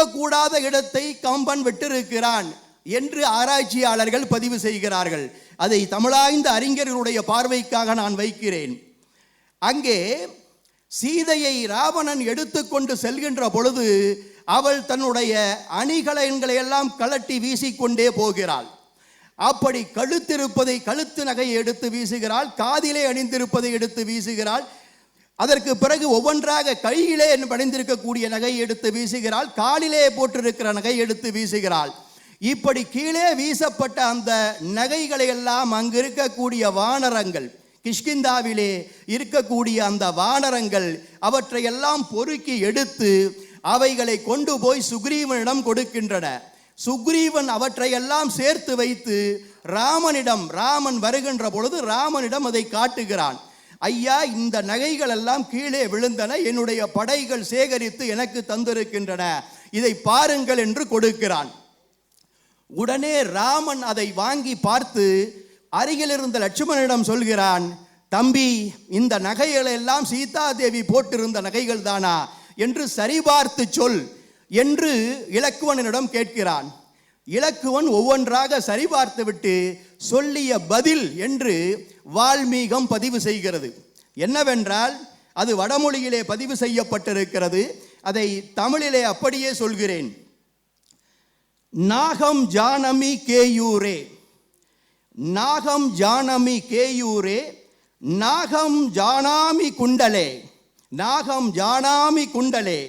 இருக்கக்கூடாத இடத்தை கம்பன் விட்டிருக்கிறான் என்று ஆராய்ச்சியாளர்கள் பதிவு செய்கிறார்கள். அதை தமிழாய்ந்த அறிஞர்களுடைய பார்வைக்காக நான் வைக்கிறேன். அங்கே சீதையை ராவணன் எடுத்துக்கொண்டு செல்கின்ற பொழுது அவள் தன்னுடைய அணிகலன்களை எல்லாம் கலட்டி வீசிக்கொண்டே போகிறாள். அப்படி கழுத்திருப்பதை கழுத்து நகையை எடுத்து வீசுகிறாள் காதிலே அணிந்திருப்பதை எடுத்து வீசுகிறாள். அதற்கு பிறகு ஒவ்வொன்றாக கையிலே பணிந்திருக்கக்கூடிய நகை எடுத்து வீசுகிறாள் காலிலே போட்டிருக்கிற நகை எடுத்து வீசுகிறாள். இப்படி கீழே வீசப்பட்ட அந்த நகைகளை எல்லாம் அங்கு இருக்கக்கூடிய வானரங்கள் கிஷ்கிந்தாவிலே இருக்கக்கூடிய அந்த வானரங்கள் அவற்றையெல்லாம் பொறுக்கி எடுத்து அவைகளை கொண்டு போய் சுக்ரீவனிடம் கொடுக்கின்றன. சுக்ரீவன் அவற்றையெல்லாம் சேர்த்து வைத்து ராமனிடம் ராமன் வருகின்ற பொழுது ராமனிடம் அதை காட்டுகிறான். ஐயா இந்த நகைகள் எல்லாம் கீழே விழுந்தன என்னுடைய படைகள் சேகரித்து எனக்கு தந்திருக்கின்றன. இதை பாருங்கள் என்று கொடுக்கிறான். உடனே ராமன் அதை வாங்கி பார்த்து அருகில் இருந்த லட்சுமணனிடம் சொல்கிறான் தம்பி இந்த நகைகள் எல்லாம் சீதாதேவி போட்டிருந்த நகைகள் தானா? என்று சரிபார்த்து சொல் என்று இலக்குவனிடம் கேட்கிறான். இலக்குவன் ஒவ்வொன்றாக சரிபார்த்து விட்டு சொல்லிய பதில் என்று வால்மீகம் பதிவு செய்கிறது. என்னவென்றால் அது வடமொழியிலே பதிவு செய்யப்பட்டிருக்கிறது. அதை தமிழிலே அப்படியே சொல்கிறேன். நாகம் ஜானமி கேயூரே. நாகம் ஜானமி கேயூரே. நாகம் ஜானாமி குண்டலே. நாகம் ஜானாமி குண்டலே.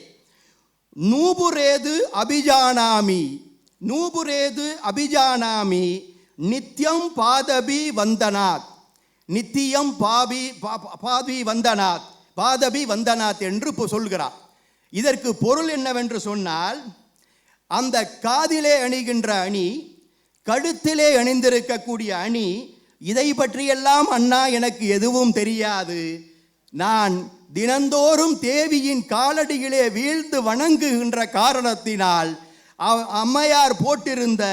நூபுரேது அபிஜானாமி. நூபுரேது அபிஜானாமி. நித்யம் பாதபி வந்தனாத் நித்தியம் பாபி பா- பாபி வந்தனாத் பாதபி வந்தனாத் என்று சொல்கிறார். இதற்கு பொருள் என்னவென்று சொன்னால் அந்த காதிலே அணிகின்ற அணி கழுத்திலே அணிந்திருக்கக்கூடிய அணி இதை பற்றியெல்லாம் அண்ணா எனக்கு எதுவும் தெரியாது. நான் தினந்தோறும் தேவியின் காலடியிலே வீழ்ந்து வணங்குகின்ற காரணத்தினால் அம்மையார் போட்டிருந்த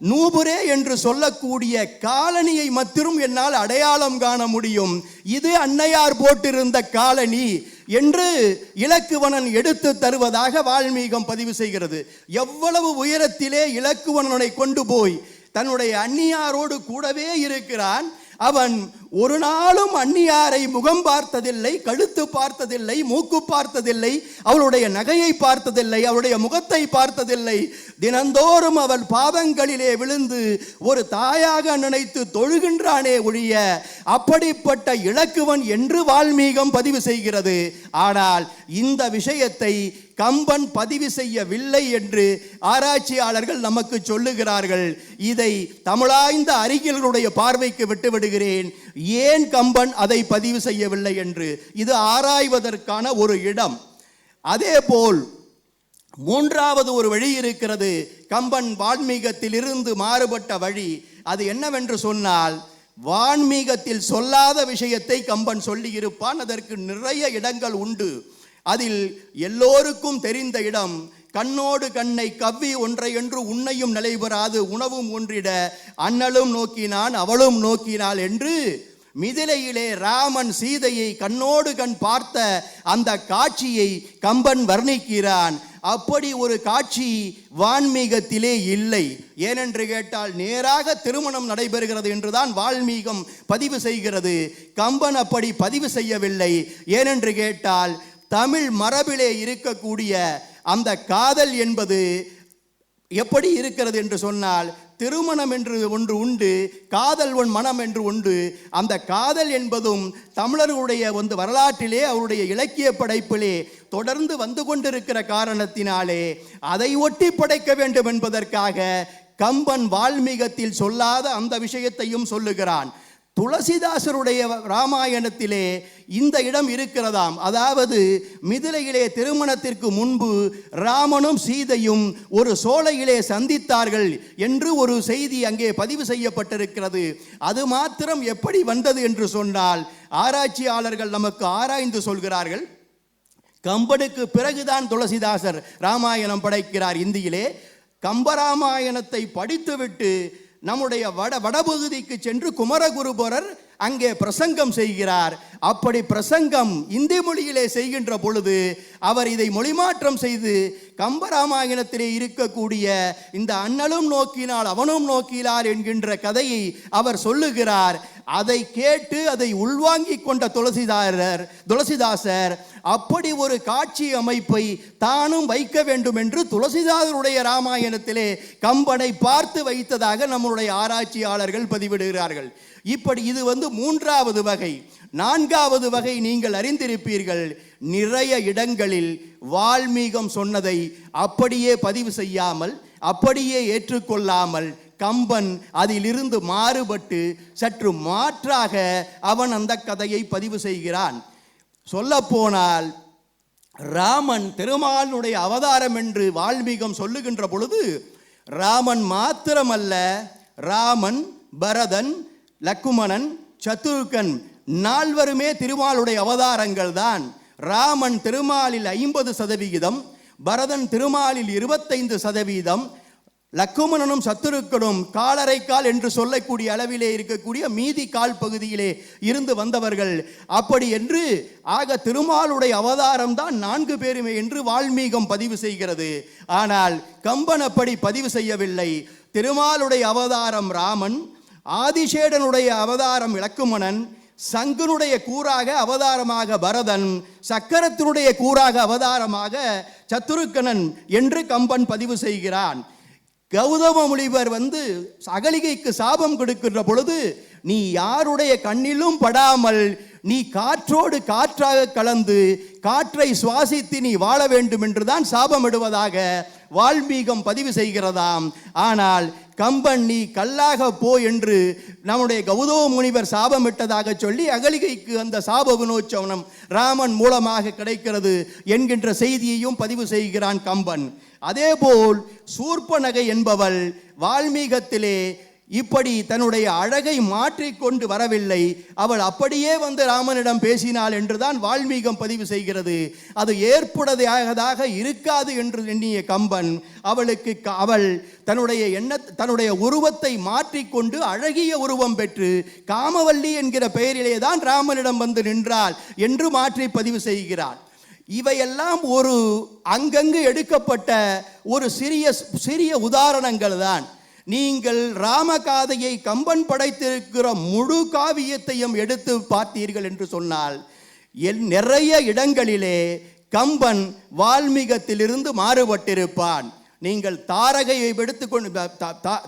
நூபுரே என்று சொல்லக்கூடிய காலனியை மத்திரும் என்னால் அடையாளம் காண முடியும். இது அன்னையார் போட்டிருந்த காலனி என்று இலக்குவனன் எடுத்து தருவதாக வால்மீகம் பதிவு செய்கிறது. எவ்வளவு உயரத்திலே இலக்குவனனை கொண்டு போய் தன்னுடைய அந்நியாரோடு கூடவே இருக்கிறான். அவன் ஒரு நாளும் அந்நியாரை முகம் பார்த்ததில்லை கழுத்து பார்த்ததில்லை மூக்கு பார்த்ததில்லை அவளுடைய நகையை பார்த்ததில்லை அவளுடைய முகத்தை பார்த்ததில்லை. தினந்தோறும் அவள் பாதங்களிலே விழுந்து ஒரு தாயாக நினைத்து தொழுகின்றானே ஒழிய அப்படிப்பட்ட இலக்குவன் என்று வால்மீகம் பதிவு செய்கிறது. ஆனால் இந்த விஷயத்தை கம்பன் பதிவு செய்யவில்லை என்று ஆராய்ச்சியாளர்கள் நமக்கு சொல்லுகிறார்கள். இதை தமிழாய்ந்த அறிஞர்களுடைய பார்வைக்கு விட்டு விடுகிறேன் ஏன் கம்பன் அதை பதிவு செய்யவில்லை என்று? இது ஆராய்வதற்கான ஒரு இடம். அதேபோல் மூன்றாவது ஒரு வழி இருக்கிறது. கம்பன் வான்மீகத்தில் இருந்து மாறுபட்ட வழி. அது என்னவென்று சொன்னால் வான்மீகத்தில் சொல்லாத விஷயத்தை கம்பன் சொல்லியிருப்பான். அதற்கு நிறைய இடங்கள் உண்டு. அதில் எல்லோருக்கும் தெரிந்த இடம் கண்ணோடு கண்ணை கவ்வி ஒன்றை என்று உன்னையும் நிலைபெறாது உணவும் ஒன்றிட அண்ணலும் நோக்கினான் அவளும் நோக்கினாள் என்று மிதிலையிலே ராமன் சீதையை கண்ணோடு கண் பார்த்த அந்த காட்சியை கம்பன் வர்ணிக்கிறான். அப்படி ஒரு காட்சி வான்மீகத்திலே இல்லை. ஏனென்று கேட்டால் நேராக திருமணம் நடைபெறுகிறது என்றுதான் வால்மீகம் பதிவு செய்கிறது. கம்பன் அப்படி பதிவு செய்யவில்லை. ஏனென்று கேட்டால் தமிழ் மரபிலே இருக்கக்கூடிய அந்த காதல் என்பது எப்படி இருக்கிறது என்று சொன்னால் திருமணம் என்று ஒன்று உண்டு காதல் ஒன் மனம் என்று உண்டு. அந்த காதல் என்பதும் தமிழர்களுடைய வந்து வரலாற்றிலே அவருடைய இலக்கிய படைப்பிலே தொடர்ந்து வந்து கொண்டிருக்கிற காரணத்தினாலே அதை ஒட்டி படைக்க வேண்டும் என்பதற்காக கம்பன் வால்மீகத்தில் சொல்லாத அந்த விஷயத்தையும் சொல்லுகிறான். துளசிதாசருடைய ராமாயணத்திலே இந்த இடம் இருக்கிறதாம். அதாவது மிதிலையிலே திருமணத்திற்கு முன்பு ராமனும் சீதையும் ஒரு சோலையிலே சந்தித்தார்கள் என்று ஒரு செய்தி அங்கே பதிவு செய்யப்பட்டிருக்கிறது. அது மாத்திரம் எப்படி வந்தது என்று சொன்னால் ஆராய்ச்சியாளர்கள் நமக்கு ஆராய்ந்து சொல்கிறார்கள். கம்பனுக்கு பிறகுதான் துளசிதாசர் ராமாயணம் படைக்கிறார் இந்தியிலே. கம்பராமாயணத்தை படித்துவிட்டு நம்முடைய வட வடபகுதிக்கு சென்று குமரகுருபரர் அங்கே பிரசங்கம் செய்கிறார். அப்படி பிரசங்கம் இந்தி மொழியிலே செய்கின்ற பொழுது அவர் இதை மொழிமாற்றம் செய்து கம்பராமாயணத்திலே இருக்கக்கூடிய இந்த அண்ணலும் நோக்கினால் அவனும் நோக்கினார் என்கின்ற கதையை அவர் சொல்லுகிறார். அதை கேட்டு அதை உள்வாங்கிக் கொண்ட துளசிதாரர் துளசிதாசர் அப்படி ஒரு காட்சி அமைப்பை தானும் வைக்க வேண்டும் என்று துளசிதாசருடைய ராமாயணத்திலே கம்பனை பார்த்து வைத்ததாக நம்முடைய ஆராய்ச்சியாளர்கள் பதிவிடுகிறார்கள். இப்படி இது வந்து மூன்றாவது வகை. நான்காவது வகை நீங்கள் அறிந்திருப்பீர்கள். நிறைய இடங்களில் வால்மீகம் சொன்னதை அப்படியே பதிவு செய்யாமல் அப்படியே ஏற்றுக்கொள்ளாமல் கம்பன் அதிலிருந்து மாறுபட்டு சற்று மாற்றாக அவன் அந்த கதையை பதிவு செய்கிறான். சொல்லப்போனால் ராமன் திருமாலுடைய அவதாரம் என்று வால்மீகம் சொல்லுகின்ற பொழுது ராமன் மாத்திரமல்ல ராமன் பரதன் லக்குமணன் சத்துருக்கன் நால்வருமே திருமாலுடைய அவதாரங்கள் தான். ராமன் திருமாலில் ஐம்பது சதவிகிதம் பரதன் திருமாலில் இருபத்தைந்து சதவீதம் லக்குமணனும் சத்துருக்கனும் காலரைக்கால் என்று சொல்லக்கூடிய அளவிலே இருக்கக்கூடிய மீதி கால் பகுதியிலே இருந்து வந்தவர்கள். அப்படி என்று ஆக திருமாலுடைய அவதாரம் தான் நான்கு பேருமே என்று வால்மீகம் பதிவு செய்கிறது. ஆனால் கம்பன் அப்படி பதிவு செய்யவில்லை. திருமாலுடைய அவதாரம் ராமன் ஆதிசேடனுடைய அவதாரம் இலக்குமணன் சங்கனுடைய கூறாக அவதாரமாக பரதன் சக்கரத்தினுடைய கூறாக அவதாரமாக சத்துருக்கணன் என்று கம்பன் பதிவு செய்கிறான். கௌதம முனிவர் வந்து அகலிகைக்கு சாபம் கொடுக்கின்ற பொழுது நீ யாருடைய கண்ணிலும் படாமல் நீ காற்றோடு காற்றாக கலந்து காற்றை சுவாசித்து நீ வாழ வேண்டும் என்றுதான் சாபமிடுவதாக வால்மீகம் பதிவு செய்கிறதாம். ஆனால் கம்பன் நீ கல்லாக போ என்று நம்முடைய கௌதவ முனிவர் சாபமிட்டதாக சொல்லி அகலிகைக்கு அந்த சாப வினோச்சவனம் ராமன் மூலமாக கிடைக்கிறது என்கின்ற செய்தியையும் பதிவு செய்கிறான் கம்பன். அதேபோல் சூர்பனகை என்பவள் வால்மீகத்திலே இப்படி தன்னுடைய அழகை மாற்றிக்கொண்டு வரவில்லை. அவள் அப்படியே வந்து ராமனிடம் பேசினாள் என்றுதான் வால்மீகம் பதிவு செய்கிறது. அது ஏற்புடையதாக இருக்காது என்று எண்ணிய கம்பன் அவளுக்கு க- அவள் தன்னுடைய எண்ண தன்னுடைய உருவத்தை மாற்றிக்கொண்டு அழகிய உருவம் பெற்று காமவல்லி என்கிற பெயரிலே தான் ராமனிடம் வந்து நின்றாள் என்று மாற்றி பதிவு செய்கிறாள். இவையெல்லாம் ஒரு அங்கங்கு எடுக்கப்பட்ட ஒரு சிறிய சிறிய உதாரணங்கள் தான் நீங்கள் ராமகாதையை கம்பன் படைத்திருக்கிற முழு காவியத்தையும் எடுத்து பார்த்தீர்கள் என்று சொன்னால் எல் நிறைய இடங்களிலே கம்பன் வால்மீகத்திலிருந்து மாறுபட்டிருப்பான். நீங்கள் தாரகையை எடுத்துக்கொண்டு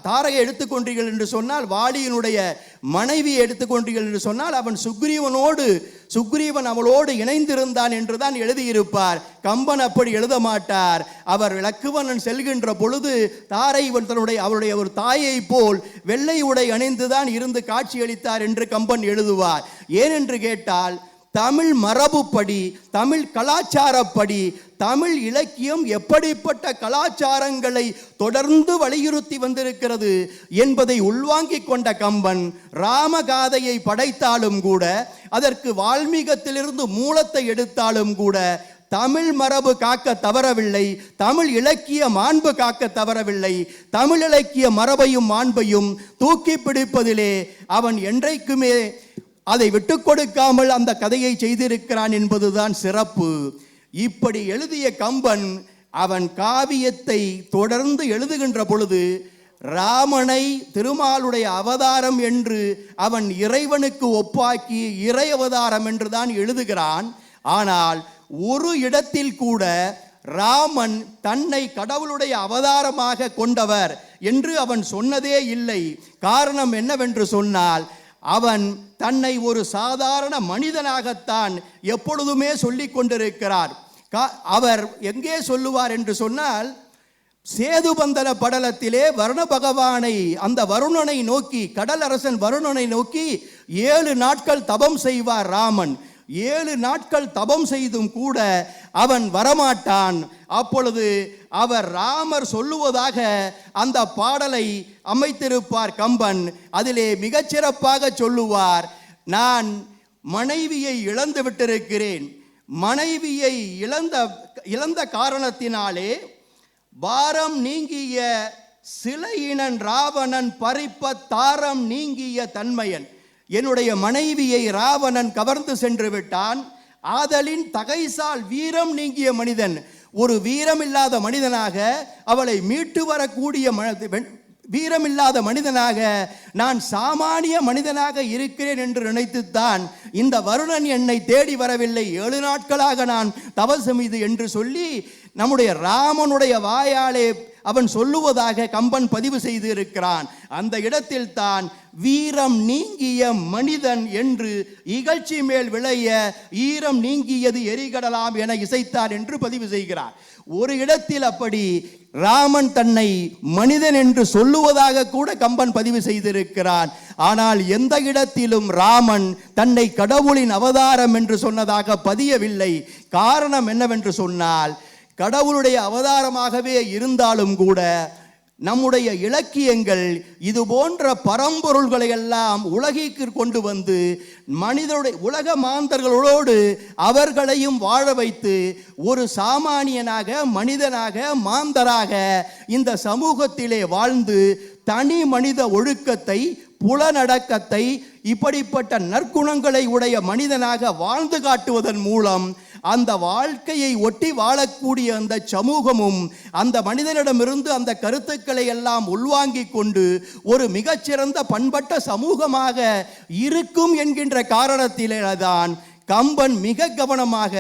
தாரகை எடுத்துக்கொண்டீர்கள் என்று சொன்னால் வாலியினுடைய மனைவியை எடுத்துக்கொண்டீர்கள் என்று சொன்னால் அவன் சுக்ரீவனோடு சுக்ரீவன் அவளோடு இணைந்திருந்தான் என்றுதான் எழுதியிருப்பார். கம்பன் அப்படி எழுத மாட்டார். அவர் லக்குவனன் செல்கின்ற பொழுது தாரை இவன் தன்னுடைய அவருடைய ஒரு தாயை போல் வெள்ளை உடை அணிந்துதான் இருந்து காட்சியளித்தார் என்று கம்பன் எழுதுவார். ஏனென்று கேட்டால் தமிழ் மரபுப்படி தமிழ் கலாச்சாரப்படி தமிழ் இலக்கியம் எப்படிப்பட்ட கலாச்சாரங்களை தொடர்ந்து வலியுறுத்தி வந்திருக்கிறது என்பதை உள்வாங்கிக் கொண்ட கம்பன் ராமகாதையை படைத்தாலும் கூட அதற்கு வால்மீகத்திலிருந்து மூலத்தை எடுத்தாலும் கூட தமிழ் மரபு காக்க தவறவில்லை தமிழ் இலக்கிய மாண்பு காக்க தவறவில்லை தமிழ் இலக்கிய மரபையும் மாண்பையும் தூக்கி பிடிப்பதிலே அவன் என்றைக்குமே அதை விட்டு கொடுக்காமல் அந்த கதையை செய்திருக்கிறான் என்பதுதான் சிறப்பு. இப்படி எழுதிய கம்பன் அவன் காவியத்தை தொடர்ந்து எழுதுகின்ற பொழுது ராமனை திருமாலுடைய அவதாரம் என்று அவன் இறைவனுக்கு ஒப்பாக்கி இறை அவதாரம் என்று தான் எழுதுகிறான். ஆனால் ஒரு இடத்தில் கூட ராமன் தன்னை கடவுளுடைய அவதாரமாக கொண்டவர் என்று அவன் சொன்னதே இல்லை. காரணம் என்னவென்று சொன்னால் அவன் தன்னை ஒரு சாதாரண மனிதனாகத்தான் எப்பொழுதுமே சொல்லிக் கொண்டிருக்கிறார். அவர் எங்கே சொல்லுவார் என்று சொன்னால் சேதுபந்தன படலத்திலே வருண பகவானை அந்த வருணனை நோக்கி கடல் அரசன் வருணனை நோக்கி ஏழு நாட்கள் தபம் செய்வார் ராமன். ஏழு நாட்கள் தபம் செய்தும் கூட அவன் வரமாட்டான். அப்பொழுது அவர் ராமர் சொல்லுவதாக அந்த பாடலை அமைத்திருப்பார் கம்பன். அதிலே மிகச்சிறப்பாக சொல்லுவார் நான் மனைவியை இழந்து விட்டிருக்கிறேன். மனைவியை இழந்த இழந்த காரணத்தினாலே பாரம் நீங்கிய சிலையினன் ராவணன் பறிப்ப தாரம் நீங்கிய தன்மையன். என்னுடைய மனைவியை ராவணன் கவர்ந்து சென்று விட்டான். ஆதலின் தகைசால் வீரம் நீங்கிய மனிதன். ஒரு வீரமில்லாத மனிதனாக அவளை மீட்டு வரக்கூடிய வீரம் வெண்- வீரமில்லாத மனிதனாக நான் சாமானிய மனிதனாக இருக்கிறேன் என்று நினைத்துத்தான் இந்த வருணன் என்னை தேடி வரவில்லை. ஏழு நாட்களாக நான் தவசம் இது என்று சொல்லி நம்முடைய ராமனுடைய வாயாலே அவன் சொல்லுவதாக கம்பன் பதிவு செய்து இருக்கிறான் அந்த இடத்தில் தான் வீரம் நீங்கிய மனிதன் என்று இகழ்ச்சி மேல் விளைய ஈரம் நீங்கியது எரிகடலாம் என இசைத்தார் என்று பதிவு செய்கிறார். ஒரு இடத்தில் அப்படி ராமன் தன்னை மனிதன் என்று சொல்லுவதாக கூட கம்பன் பதிவு செய்திருக்கிறான். ஆனால் எந்த இடத்திலும் ராமன் தன்னை கடவுளின் அவதாரம் என்று சொன்னதாக பதியவில்லை. காரணம் என்னவென்று சொன்னால் கடவுளுடைய அவதாரமாகவே இருந்தாலும் கூட நம்முடைய இலக்கியங்கள் இது போன்ற பரம்பொருள்களை எல்லாம் உலகிற்கு கொண்டு வந்து மனிதருடைய உலக மாந்தர்களோடு அவர்களையும் வாழ வைத்து ஒரு சாமானியனாக மனிதனாக மாந்தராக இந்த சமூகத்திலே வாழ்ந்து தனி மனித ஒழுக்கத்தை புலனடக்கத்தை இப்படிப்பட்ட நற்குணங்களை உடைய மனிதனாக வாழ்ந்து காட்டுவதன் மூலம் அந்த வாழ்க்கையை ஒட்டி வாழக்கூடிய அந்த சமூகமும் அந்த மனிதனிடமிருந்து அந்த கருத்துக்களை எல்லாம் உள்வாங்கிக் கொண்டு ஒரு மிகச்சிறந்த பண்பட்ட சமூகமாக இருக்கும் என்கின்ற காரணத்திலே தான் கம்பன் மிக கவனமாக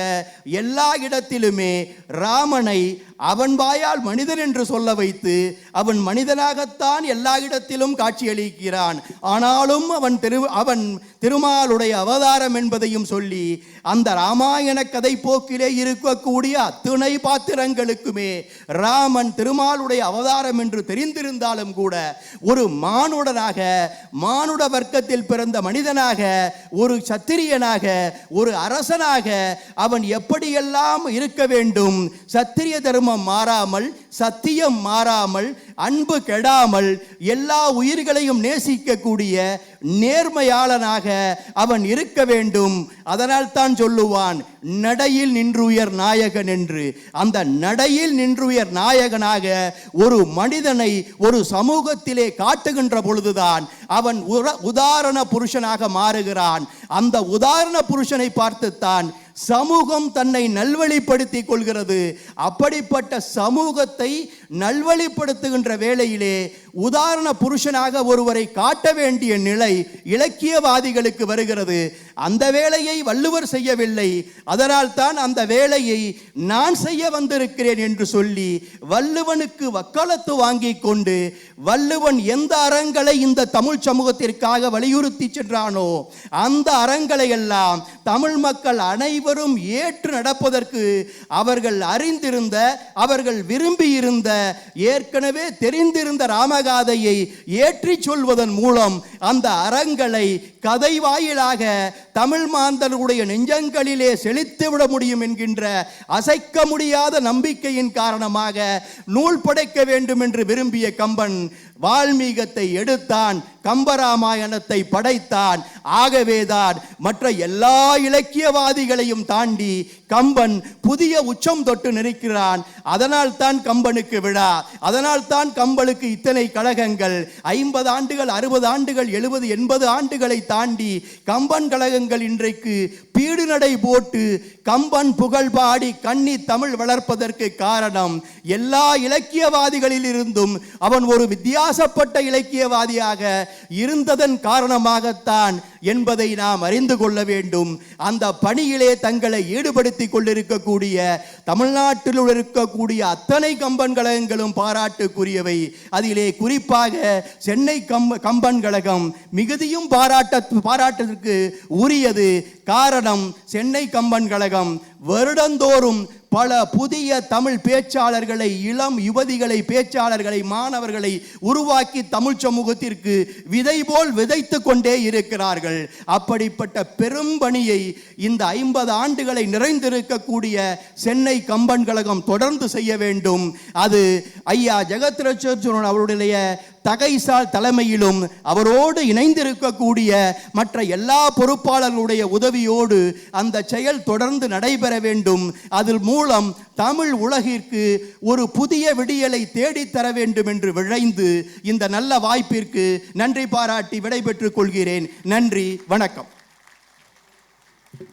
எல்லா இடத்திலுமே ராமனை அவன் வாயால் மனிதன் என்று சொல்ல வைத்து அவன் மனிதனாகத்தான் எல்லா இடத்திலும் காட்சியளிக்கிறான். ஆனாலும் அவன் திரு அவன் திருமாலுடைய அவதாரம் என்பதையும் சொல்லி அந்த ராமாயண கதை போக்கிலே இருக்கக்கூடிய அத்துணை பாத்திரங்களுக்குமே ராமன் திருமாலுடைய அவதாரம் என்று தெரிந்திருந்தாலும் கூட ஒரு மானுடனாக மானுட வர்க்கத்தில் பிறந்த மனிதனாக ஒரு சத்திரியனாக ஒரு அரசனாக அவன் எப்படியெல்லாம் இருக்க வேண்டும்? சத்திரிய தர்மம் மாறாமல் சத்தியம் மாறாமல் அன்பு கெடாமல் எல்லா உயிர்களையும் நேசிக்கக்கூடிய நேர்மையாளனாக அவன் இருக்க வேண்டும். அதனால் தான் சொல்லுவான் நடையில் நின்றுயர் நாயகன் என்று. அந்த நடையில் நின்றுயர் நாயகனாக ஒரு மனிதனை ஒரு சமூகத்திலே காட்டுகின்ற பொழுதுதான் அவன் உதாரண புருஷனாக மாறுகிறான். அந்த உதாரண புருஷனை பார்த்துத்தான் சமூகம் தன்னை நல்வழிப்படுத்திக் கொள்கிறது. அப்படிப்பட்ட சமூகத்தை நல்வழிப்படுத்துகின்ற வேளையிலே உதாரண புருஷனாக ஒருவரை காட்ட வேண்டிய நிலை இலக்கியவாதிகளுக்கு வருகிறது. அந்த வேலையை வள்ளுவர் செய்யவில்லை. அதனால் தான் அந்த வேலையை நான் செய்ய வந்திருக்கிறேன் என்று சொல்லி வள்ளுவனுக்கு வக்காலத்து வாங்கி கொண்டு வள்ளுவன் எந்த அறங்களை இந்த தமிழ் சமூகத்திற்காக வலியுறுத்தி சென்றானோ அந்த அறங்களை எல்லாம் தமிழ் மக்கள் அனைவரும் ஏற்று நடப்பதற்கு அவர்கள் அறிந்திருந்த அவர்கள் விரும்பியிருந்த ஏற்கனவே தெரிந்திருந்த ராமகாதையை ஏற்றி சொல்வதன் மூலம் அந்த அறங்களை கதை வாயிலாக தமிழ் மாந்தர்களுடைய நெஞ்சங்களிலே செழித்துவிட முடியும் என்கின்ற அசைக்க முடியாத நம்பிக்கையின் காரணமாக நூல் படைக்க வேண்டும் என்று விரும்பிய கம்பன் வால்மீகத்தை எடுத்தான் கம்பராமாயணத்தை படைத்தான். ஆகவேதான் மற்ற எல்லா இலக்கியவாதிகளையும் தாண்டி கம்பன் புதிய உச்சம் தொட்டு நிற்கிறான். அதனால் தான் கம்பனுக்கு விழா. அதனால் தான் கம்பனுக்கு இத்தனை கழகங்கள். ஐம்பது ஆண்டுகள் அறுபது ஆண்டுகள் எழுபது எண்பது ஆண்டுகளை தாண்டி கம்பன் கழகங்கள் இன்றைக்கு பீடுநடை போட்டு கம்பன் புகழ் பாடி கண்ணி தமிழ் வளர்ப்பதற்கு காரணம் எல்லா இலக்கியவாதிகளில் இருந்தும் அவன் ஒரு வித்தியாசப்பட்ட இலக்கியவாதியாக இருந்ததன் காரணமாகத்தான் என்பதை நாம் அறிந்து கொள்ள வேண்டும். அந்த பணியிலே தங்களை ஈடுபடுத்தி கொண்டிருக்கக்கூடிய தமிழ்நாட்டில் இருக்கக்கூடிய அத்தனை கம்பன் கழகங்களும் பாராட்டுக்குரியவை. அதிலே குறிப்பாக சென்னை கம்ப கம்பன் கழகம் மிகுதியும் பாராட்ட பாராட்டத்திற்கு உரியது. காரணம் சென்னை கம்பன் கழகம் வருடந்தோறும் பல புதிய தமிழ் பேச்சாளர்களை இளம் யுவதிகளை பேச்சாளர்களை மாணவர்களை உருவாக்கி தமிழ் சமூகத்திற்கு விதை போல் விதைத்து கொண்டே இருக்கிறார்கள். அப்படிப்பட்ட பெரும்பணியை இந்த ஐம்பது ஆண்டுகளை நிறைந்திருக்கக்கூடிய சென்னை கம்பன் கழகம் தொடர்ந்து செய்ய வேண்டும். அது ஐயா ஜெகத்ரட்சன் அவருடைய தகைசால் தலைமையிலும் அவரோடு இணைந்திருக்கக்கூடிய மற்ற எல்லா பொறுப்பாளர்களுடைய உதவியோடு அந்த செயல் தொடர்ந்து நடைபெற வேண்டும். அதில் மூலம் தமிழ் உலகிற்கு ஒரு புதிய விடியலை தேடித்தர வேண்டும் என்று விழைந்து இந்த நல்ல வாய்ப்பிற்கு நன்றி பாராட்டி விடைபெற்றுக் கொள்கிறேன். நன்றி வணக்கம்.